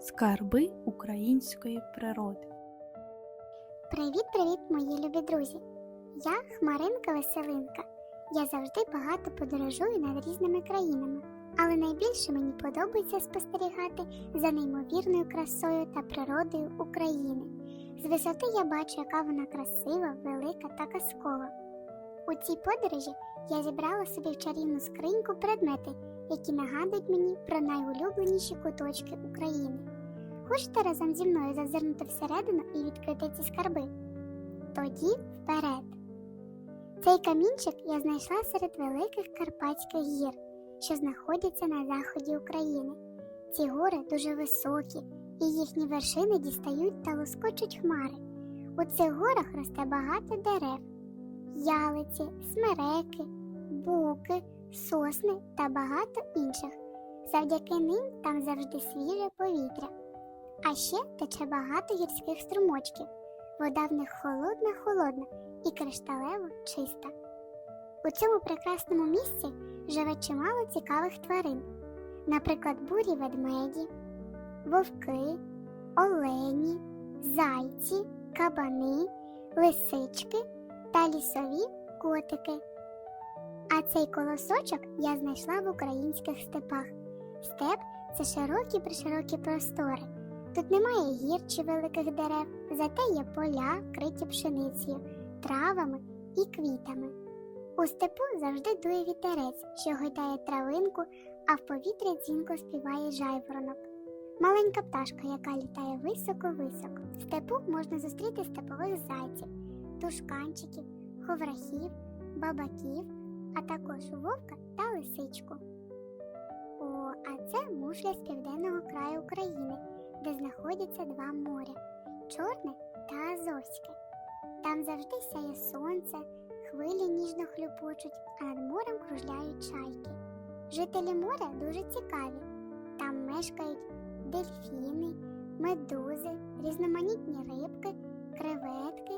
Скарби української природи. Привіт-привіт, мої любі друзі! Я Хмаринка Веселинка. Я завжди багато подорожую над різними країнами, але найбільше мені подобається спостерігати за неймовірною красою та природою України. З висоти я бачу, яка вона красива, велика та казкова. У цій подорожі я зібрала собі в чарівну скриньку предмети, які нагадують мені про найулюбленіші куточки України. Хочете разом зі мною зазирнути всередину і відкрити ці скарби? Тоді вперед. Цей камінчик я знайшла серед великих Карпатських гір, що знаходяться на заході України. Ці гори дуже високі, і їхні вершини дістають та лоскочуть хмари. У цих горах росте багато дерев, ялиці, смереки, буки, сосни та багато інших. Завдяки ним там завжди свіже повітря. А ще тече багато гірських струмочків. Вода в них холодна, холодна і кришталево чиста. У цьому прекрасному місці живе чимало цікавих тварин, наприклад, бурі ведмеді, вовки, олені, зайці, кабани, лисички та лісові котики. А цей колосочок я знайшла в українських степах. Степ це широкі приширокі простори. Тут немає гір чи великих дерев, зате є поля, вкриті пшеницею, травами і квітами. У степу завжди дує вітерець, що гойдає травинку, а в повітрі дзвінко співає жайворонок. Маленька пташка, яка літає високо-високо. В степу можна зустріти степових зайців, тушканчиків, ховрахів, бабаків, а також вовка та лисичку. О, а це мушля з південного краю України де знаходяться два моря Чорне та Азовське. Там завжди сяє сонце, хвилі ніжно хлюпочуть, а над морем кружляють чайки. Жителі моря дуже цікаві. Там мешкають дельфіни, медузи, різноманітні рибки, креветки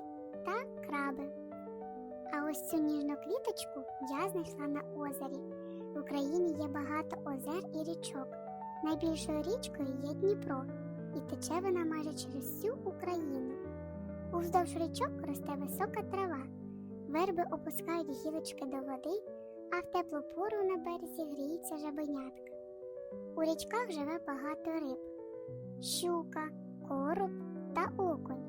цю ніжну квіточку я знайшла на озері. В Україні є багато озер і річок. Найбільшою річкою є Дніпро і тече вона майже через всю Україну. Уздовж річок росте висока трава, верби опускають гілочки до води, а в теплу пору на березі гріється жабенятка. У річках живе багато риб щука, короб та окунь.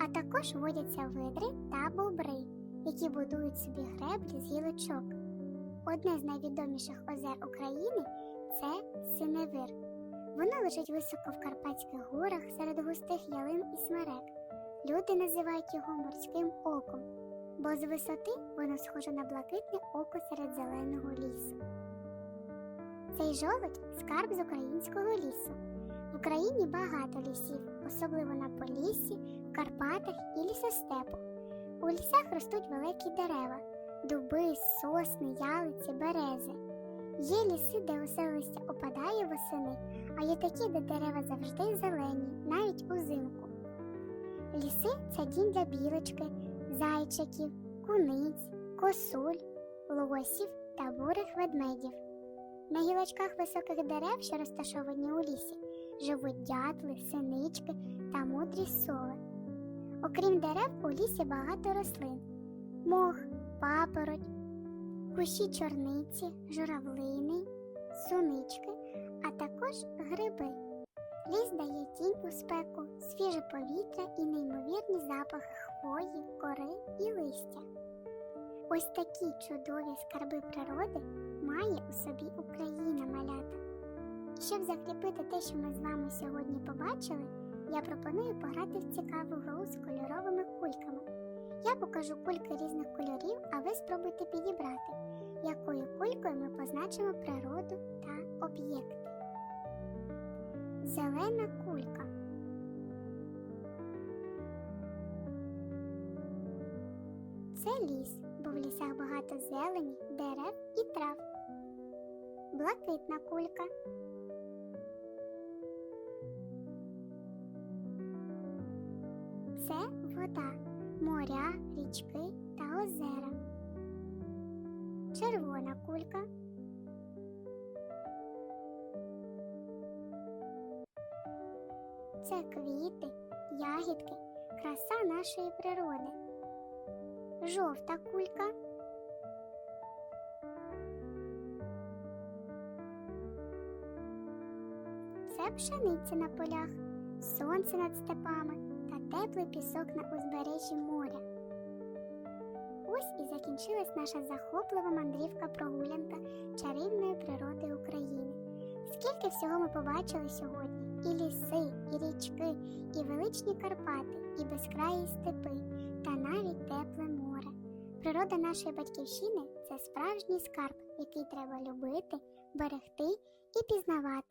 А також водяться видри та бобри, які будують собі греблі з гілочок. Одне з найвідоміших озер України це Синевир. Воно лежить високо в Карпатських горах серед густих ялин і смерек. Люди називають його морським оком, бо з висоти воно схоже на блакитне око серед зеленого лісу. Цей жолудь скарб з українського лісу. В Україні багато лісів, особливо на Поліссі, Карпатах і лісостепу. У лісах ростуть великі дерева, дуби, сосни, ялиці, берези. Є ліси, де усе листя опадає восени, а є такі, де дерева завжди зелені, навіть узимку. Ліси це дім для білочки, зайчиків, куниць, косуль, лосів та бурих ведмедів. На гілочках високих дерев, що розташовані у лісі, живуть дятли, синички та мудрі сови. Окрім дерев, у лісі багато рослин мох, папороть, кущі чорниці, журавлини, сунички, а також гриби. Ліс дає тінь у спеку, свіже повітря і неймовірні запахи хвої, кори і листя. Ось такі чудові скарби природи має у собі Україна малята. Щоб закріпити те, що ми з вами сьогодні побачили, я пропоную пограти в цікаву гру з кольоровими кульками. Я покажу кульки різних кольорів, а ви спробуйте підібрати, якою кулькою ми позначимо природу та об'єкти. Зелена кулька. Це ліс, бо в лісах багато зелені, дерев і трав. Блакитна кулька. Це вода, моря, річки та озера. Червона кулька. Це квіти, ягідки, краса нашої природи. Жовта кулька. Це пшениця на полях, сонце над степами теплий пісок на узбережжі моря. Ось і закінчилась наша захоплива мандрівка прогулянка чарівної природи України. Скільки всього ми побачили сьогодні: і ліси, і річки, і величні Карпати, і безкраї степи, та навіть тепле море. Природа нашої батьківщини це справжній скарб, який треба любити, берегти і пізнавати.